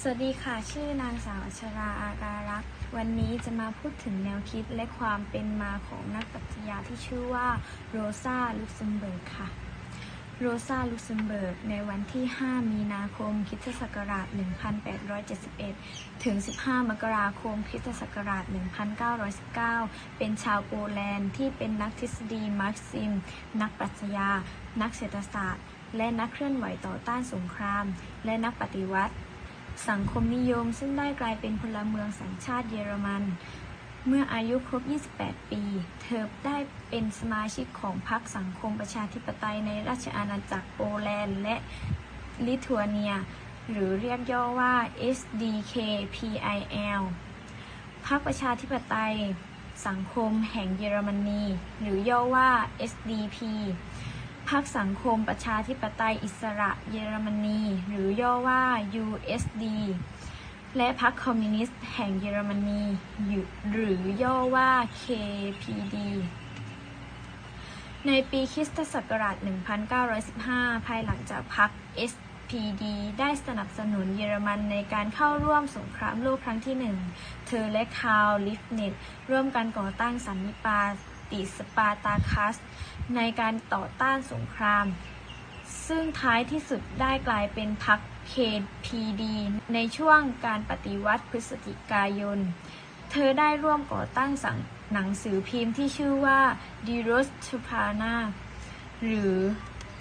สวัสดีค่ะ ชื่อนางสาวอัชราอาการักษ์วันนี้จะมาพูดถึงแนวคิดและความเป็นมาของนักปรัชญาที่ชื่อว่าโรซาลุกเซมเบิร์กค่ะ โรซาลุกเซมเบิร์กในวันที่ 5 มีนาคมคิศักราช 1871 ถึง 15 มกราคมคิศักราช 1919 เป็นชาวโปแลนด์ที่เป็นนักทฤษฎีมาร์กซิม นักปรัชญา นักเศรษฐศาสตร์ และนักเคลื่อนไหวต่อต้านสงคราม และนักปฏิวัติ สังคมนิยมซึ่งได้กลายเป็นพลเมืองสัญชาติเยอรมัน เมื่ออายุครบ 28 ปี เธอได้เป็นสมาชิกของพรรคสังคมประชาธิปไตยในราชอาณาจักรโปแลนด์และลิทัวเนีย หรือเรียกย่อว่า SDKPIL พรรคประชาธิปไตยสังคมแห่งเยอรมนี หรือย่อว่า SDP พรรคสังคมประชาธิปไตยอิสระเยอรมนี หรือย่อว่า USD และพรรคคอมมิวนิสต์แห่งเยอรมนี หรือย่อว่า KPD ในปีคริสตศักราช 1915 ภายหลังจากพรรค SPD ได้สนับสนุนเยอรมันในการเข้าร่วมสงครามโลกครั้งที่หนึ่ง เธอและคาร์ลลิฟเนตร่วมกันก่อตั้งสันนิปาต ติสปาตาคัส ในการต่อต้านสงคราม ซึ่งท้ายที่สุดได้กลายเป็นพรรค KPD ในช่วงการปฏิวัติพฤศจิกายน เธอได้ร่วมก่อตั้งสังหนังสือพิมพ์ที่ชื่อว่า d i r o s t p a n a หรือ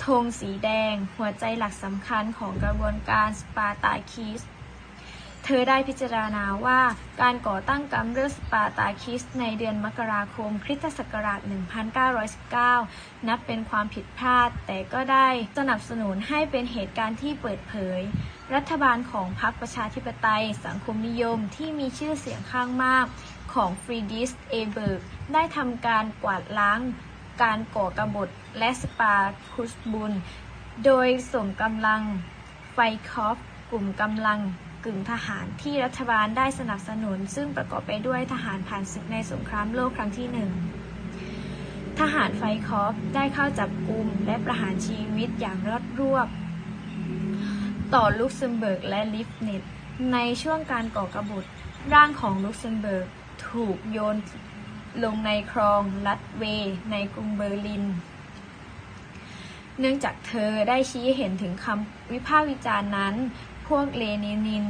ธงสีแดง หัวใจหลักสำคัญของกระบวนการสปาตาคิส เธอได้พิจารณาว่าการก่อตั้งกัมเรือสปาตาคิสในเดือนมกราคมคริสตศักราช 1919 นับเป็นความผิดพลาด แต่ก็ได้สนับสนุนให้เป็นเหตุการณ์ที่เปิดเผย รัฐบาลของพรรคประชาธิปไตย สังคมนิยมที่มีชื่อเสียงข้างมากของฟรีดิสเอเบิร์กได้ทำการกวาดล้างการก่อกบฏและสปาคุสบุลโดยส่งกำลังไฟคอฟกลุ่มกำลัง กึ่งทหารที่รัฐบาลได้สนับสนุน ซึ่งประกอบไปด้วยทหารผ่านศึกในสงครามโลกครั้งที่หนึ่งทหารไฟคอฟได้เข้าจับกลุ่มและประหารชีวิตอย่างรอดรวบ ต่อลุกเซมเบิร์กและลิฟเนตในช่วงการก่อกบฏร่างของลุกเซมเบิร์กถูกโยนลงในคลองลัดเวในกรุงเบอร์ลิน เนื่องจากเธอได้ชี้เห็นถึงคำวิพากษ์วิจารณ์นั้น พวกเลนินิน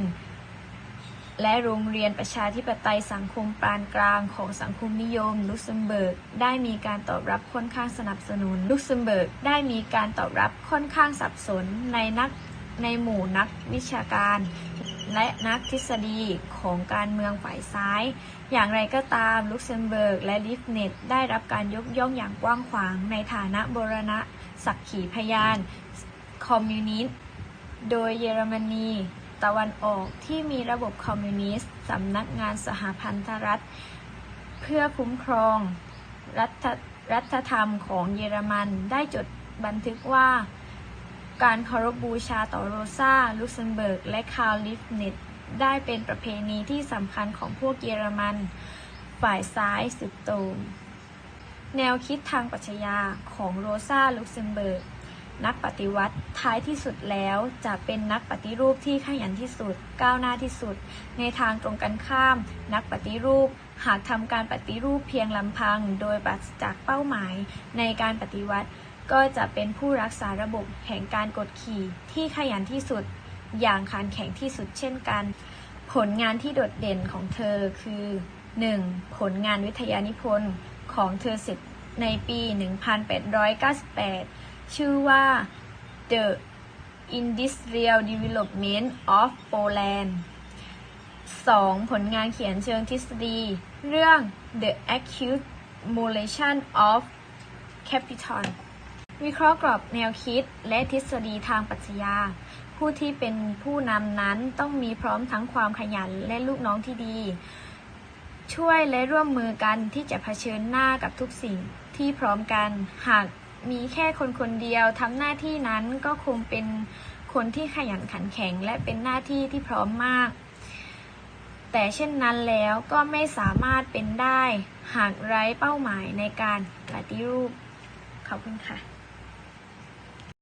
และโรงเรียนประชาธิปไตยสังคมปานกลางของสังคมนิยม ลุกเซมเบิร์กได้มีการตอบรับค่อนข้างสนับสนุน ลุกเซมเบิร์กได้มีการตอบรับค่อนข้างสับสนในนักในหมู่นักวิชาการ และนักทฤษฎีของการเมืองฝ่ายซ้าย อย่างไรก็ตามลุกเซมเบิร์กและลิฟเนตได้รับการยกย่องอย่างกว้างขวางในฐานะบรณะสักขีพยาน คอมมิวนิสต์ โดยเยอรมนีตะวันออกที่มีระบบคอมมิวนิสต์สำนักงานสหพันธรัฐ เพื่อคุ้มครองรัฐรัฐธรรมของเยอรมันได้จดบันทึกว่า การเคารพบูชาต่อโรซาลุกเซมเบิร์ก และคาร์ลิฟเนตได้เป็นประเพณีที่สำคัญของพวกเยอรมัน ฝ่ายซ้ายสุดโต่งแนวคิดทางปรัชญาของโรซาลุกเซมเบิร์ก นักปฏิวัติท้ายที่สุดแล้วจะเป็นนักปฏิรูปที่ขยันที่สุด ก้าวหน้าที่สุด ในทางตรงกันข้าม นักปฏิรูป หากทำการปฏิรูปเพียงลำพัง โดยปราศจากเป้าหมาย ในการปฏิวัติ ก็จะเป็นผู้รักษาระบบแห่งการกดขี่ที่ขยันที่สุด อย่างขันแข็งที่สุดเช่นกัน ผลงานที่โดดเด่นของเธอคือ 1. ผลงานวิทยานิพนธ์ของเธอเสร็จในปี 1898 ชื่อว่า The Industrial Development of Poland 2. ผลงานเขียนเชิงทฤษฎี เรื่อง The Accumulation of Capital วิเคราะห์กรอบแนวคิดและทฤษฎีทางปรัชญา ผู้ที่เป็นผู้นำนั้นต้องมีพร้อมทั้งความขยันและลูกน้องที่ดี ช่วยและร่วมมือกันที่จะเผชิญหน้ากับทุกสิ่งที่พร้อมกัน หาก มีแค่คนคนเดียวทำหน้าที่นั้นก็คงเป็นคนที่ขยันขันแข็ง และเป็นหน้าที่ที่พร้อมมาก แต่เช่นนั้นแล้วก็ไม่สามารถเป็นได้ หากไร้เป้าหมายในการปฏิรูป ขอบคุณค่ะ